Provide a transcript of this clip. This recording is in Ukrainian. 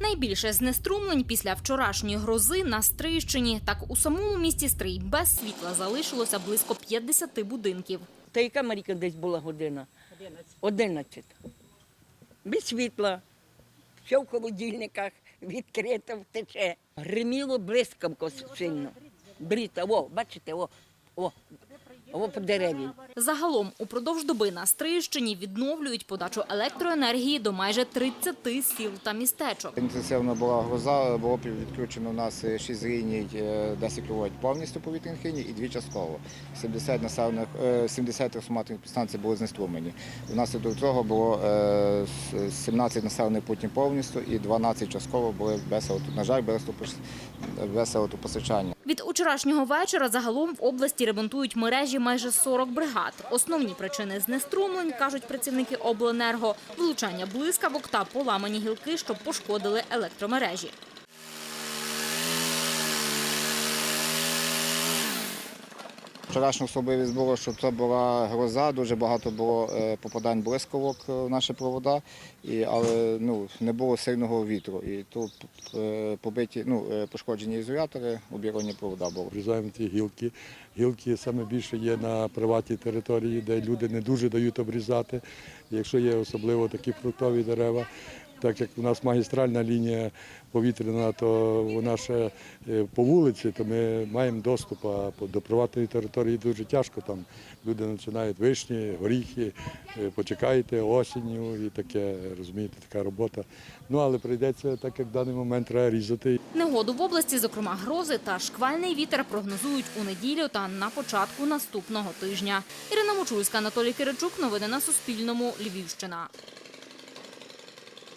Найбільше знеструмлень після вчорашньої грози на Стрийщині. Так у самому місті Стрий без світла залишилося близько 50 будинків. Та яка Маріка десь була година? 11. Без світла. Все в холодильниках, відкрито втече. Гриміло блискавко сильно. Бріта, о, бачите, о, о, о по дереві. Загалом упродовж доби на Стрийщині відновлюють подачу електроенергії до майже 30 сіл та містечок. Інтенсивна була гроза, було відключено у нас 6 ліній, е, 10 кВт повністю повітряних ліній і 2 частково. 70 населених, е, 70 трансформаторних підстанцій були знеструмлені. Внаслідок цього було е, 17 населених пунктів повністю і 12 частково були без електро- на жаль, без електропостачання. Від учорашнього вечора загалом в області ремонтують мережі майже 40 бригад. Основні причини знеструмлень, кажуть працівники обленерго, влучання блискавок та поламані гілки, що пошкодили електромережі. Вчорашня особливість було, що це була гроза, дуже багато було е, попадань блискавок е, в наші провода, але ну, не було сильного вітру. І тут е, побиті, ну, пошкоджені ізолятори, обірвані провода були. Обрізаємо ті гілки. Гілки саме більше є на приватній території, де люди не дуже дають обрізати. Якщо є особливо такі фруктові дерева, так як у нас магістральна лінія повітряна, то вона ще е, по вулиці, то ми маємо доступ, а до приватної території дуже тяжко. Там люди починають вишні, горіхи, е, почекаєте осінню і таке, розумієте, така робота. Ну але прийдеться, так як в даний момент треба різати. Негоду в області, зокрема грози та шквальний вітер, прогнозують у неділю та на початку наступного тижня. Ірина Мочульська, Анатолій Киричук. Новини на Суспільному. Львівщина.